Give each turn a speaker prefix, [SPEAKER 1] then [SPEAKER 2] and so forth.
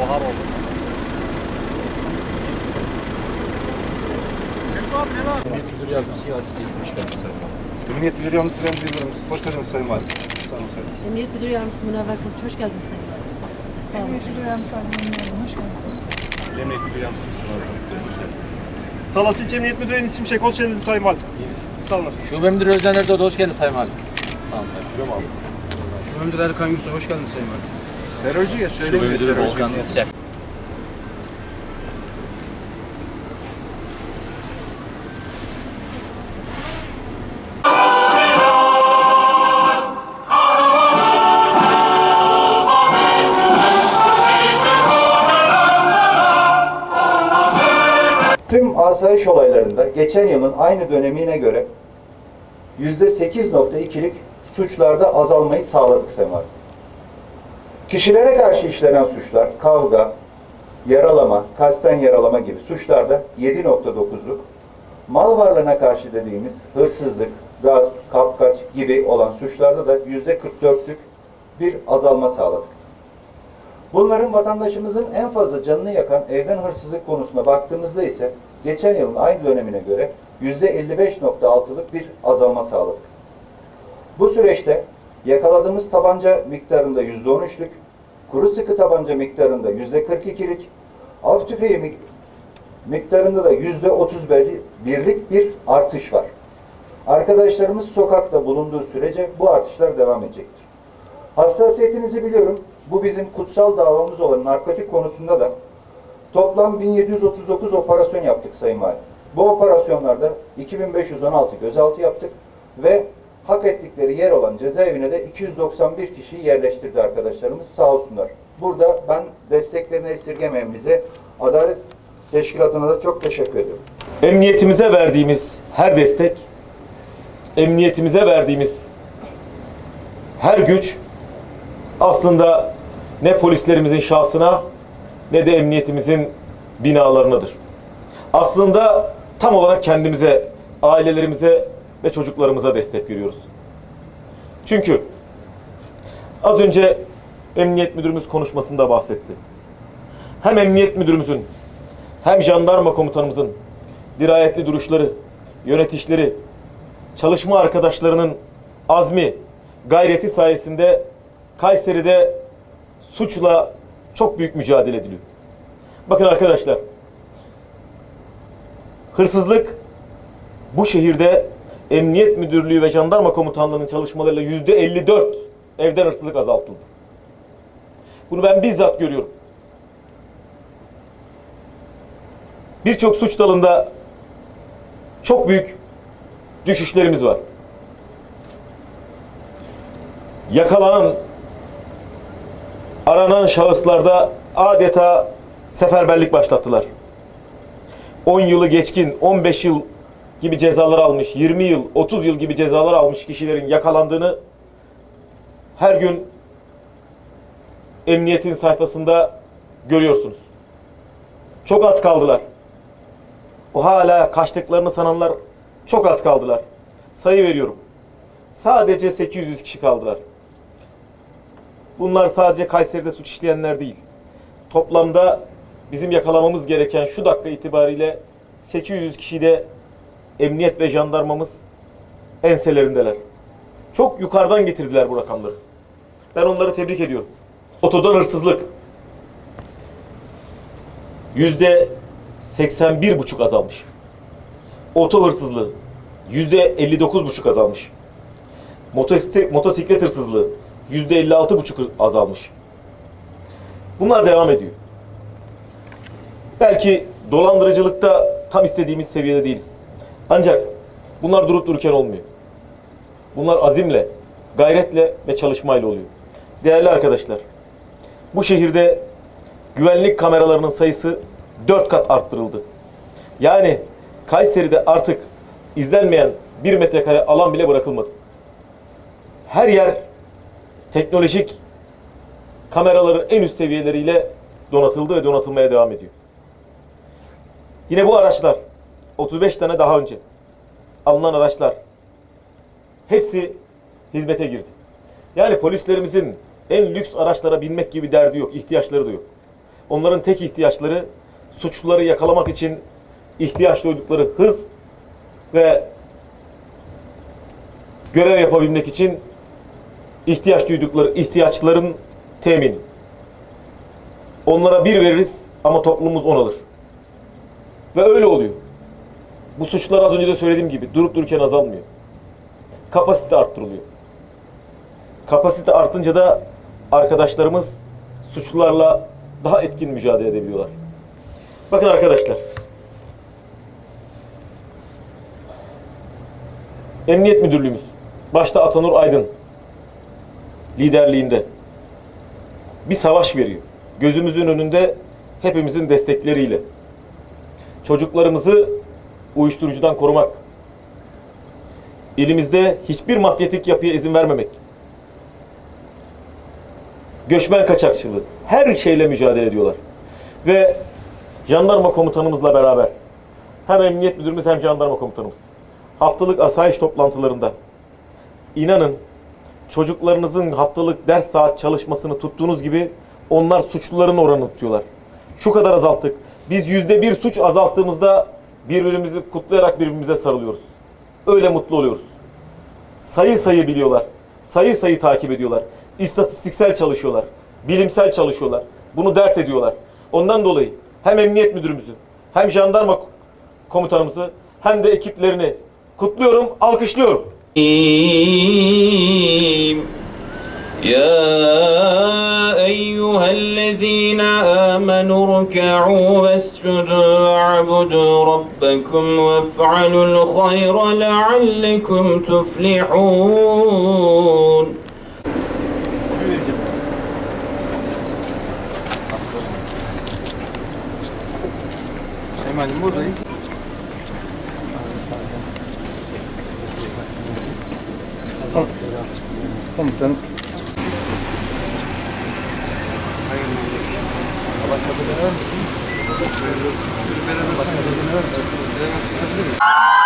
[SPEAKER 1] Har oldu.
[SPEAKER 2] Emniyet Müdürü Yardımcısı Yasin Çelik, hoş geldiniz Sayın Valim.
[SPEAKER 3] Emniyet Müdürü Yardımcısı Remzi Yıldırım. Hoş geldiniz Sayın Valim. Sağ olun Sayın.
[SPEAKER 4] Emniyet Müdürü Yardımcısı Münevver Kılıç, hoş geldiniz Sayın Valim. Sağ olun.
[SPEAKER 5] Emniyet Müdürü Yardımcısı hoş geldiniz.
[SPEAKER 6] Emniyet Müdürü Yardımcısı Mustafa Hocam. Hoş geldiniz. Talas İlçe Emniyet Müdürü Enis Şimşek. Hoş geldiniz Sayın Valim. Sağ olun.
[SPEAKER 2] Şube Müdürü Özden Erdoğdu, hoş geldiniz Sayın Valim. Sağ olun Sayın Valim.
[SPEAKER 7] Şube Müdürü Erkan Gülsoy, hoş geldiniz Sayın Valim.
[SPEAKER 3] Terörcüye
[SPEAKER 2] Şube
[SPEAKER 3] söylemiyor.
[SPEAKER 2] Müdürü
[SPEAKER 3] terörcü.
[SPEAKER 2] Volkan Yüksek.
[SPEAKER 8] Tüm asayiş olaylarında geçen yılın aynı dönemine göre %8.2'lik suçlarda azalmayı sağladık Sayın Valim. Kişilere karşı işlenen suçlar, kavga, yaralama, kasten yaralama gibi suçlarda 7.9'luk, mal varlığına karşı dediğimiz hırsızlık, gasp, kapkaç gibi olan suçlarda da %44'lük bir azalma sağladık. Bunların vatandaşımızın en fazla canını yakan evden hırsızlık konusuna baktığımızda ise geçen yılın aynı dönemine göre %55.6'lık bir azalma sağladık. Bu süreçte yakaladığımız tabanca miktarında %13'lük, kuru sıkı tabanca miktarında %42'lik, av tüfeği mi- miktarında da %31'lik bir artış var. Arkadaşlarımız sokakta bulunduğu sürece bu artışlar devam edecektir. Hassasiyetinizi biliyorum. Bu bizim kutsal davamız olan narkotik konusunda da toplam 1739 operasyon yaptık Sayın Valim. Bu operasyonlarda 2516 gözaltı yaptık ve hak ettikleri yer olan cezaevine de 291 kişiyi yerleştirdi arkadaşlarımız sağ olsunlar. Burada ben desteklerini esirgemeyen Adalet Teşkilatı'na da çok teşekkür ediyorum.
[SPEAKER 9] Emniyetimize verdiğimiz her destek, emniyetimize verdiğimiz her güç aslında ne polislerimizin şahsına ne de emniyetimizin binalarınadır. Aslında tam olarak kendimize, ailelerimize ve çocuklarımıza destek veriyoruz. Çünkü az önce emniyet müdürümüz konuşmasında bahsetti. Hem emniyet müdürümüzün hem jandarma komutanımızın dirayetli duruşları, yönetişleri, çalışma arkadaşlarının azmi, gayreti sayesinde Kayseri'de suçla çok büyük mücadele ediliyor. Bakın arkadaşlar, hırsızlık bu şehirde Emniyet Müdürlüğü ve Jandarma Komutanlığı'nın çalışmalarıyla yüzde 54 evden hırsızlık azaltıldı. Bunu ben bizzat görüyorum. Birçok suç dalında çok büyük düşüşlerimiz var. Yakalanan, aranan şahıslarda adeta seferberlik başlattılar. 10 yılı geçkin, 15 yıl gibi cezalar almış, 20 yıl, 30 yıl gibi cezalar almış kişilerin yakalandığını her gün emniyetin sayfasında görüyorsunuz. Çok az kaldılar. O hala kaçtıklarını sananlar çok az kaldılar. Sayı veriyorum. Sadece 800 kişi kaldılar. Bunlar sadece Kayseri'de suç işleyenler değil. Toplamda bizim yakalamamız gereken şu dakika itibariyle 800 kişi de emniyet ve jandarmamız enselerindeler. Çok yukarıdan getirdiler bu rakamları. Ben onları tebrik ediyorum. Otodan hırsızlık yüzde 81 buçuk azalmış. Oto hırsızlığı yüzde 59 buçuk azalmış. Motosiklet, motosiklet hırsızlığı yüzde 56 buçuk azalmış. Bunlar devam ediyor. Belki dolandırıcılıkta tam istediğimiz seviyede değiliz. Ancak bunlar durup dururken olmuyor. Bunlar azimle, gayretle ve çalışmayla oluyor. Değerli arkadaşlar, bu şehirde güvenlik kameralarının sayısı 4 kat arttırıldı. Yani Kayseri'de artık izlenmeyen bir metrekare alan bile bırakılmadı. Her yer teknolojik kameraların en üst seviyeleriyle donatıldı ve donatılmaya devam ediyor. Yine bu araçlar 35 tane daha önce alınan araçlar hepsi hizmete girdi. Yani polislerimizin en lüks araçlara binmek gibi derdi yok, ihtiyaçları da yok. Onların tek ihtiyaçları suçluları yakalamak için ihtiyaç duydukları hız ve görev yapabilmek için ihtiyaç duydukları ihtiyaçların temini. Onlara bir veririz ama toplumumuz on alır. Ve öyle oluyor. Bu suçlar az önce de söylediğim gibi durup dururken azalmıyor. Kapasite arttırılıyor. Kapasite artınca da arkadaşlarımız suçlularla daha etkin mücadele edebiliyorlar. Bakın arkadaşlar. Emniyet Müdürlüğümüz başta Atanur Aydın liderliğinde bir savaş veriyor. Gözümüzün önünde hepimizin destekleriyle. Çocuklarımızı uyuşturucudan korumak. İlimizde hiçbir mafyatik yapıya izin vermemek. Göçmen kaçakçılığı. Her şeyle mücadele ediyorlar. Ve jandarma komutanımızla beraber hem emniyet müdürümüz hem jandarma komutanımız haftalık asayiş toplantılarında inanın çocuklarınızın haftalık ders saat çalışmasını tuttuğunuz gibi onlar suçluların oranını tutuyorlar. Şu kadar azalttık. Biz yüzde bir suç azalttığımızda birbirimizi kutlayarak birbirimize sarılıyoruz. Öyle mutlu oluyoruz. Sayı sayı biliyorlar. Sayı sayı takip ediyorlar. İstatistiksel çalışıyorlar. Bilimsel çalışıyorlar. Bunu dert ediyorlar. Ondan dolayı hem emniyet müdürümüzü, hem jandarma komutanımızı, hem de ekiplerini kutluyorum, alkışlıyorum.
[SPEAKER 1] Ya الذين آمنوا اركعوا واسجدوا واعبدوا ربكم وافعلوا الخير لعلكم تفلحون.
[SPEAKER 3] Seyman'cığım Allah kazanır mısın? Allah kazanır mısın?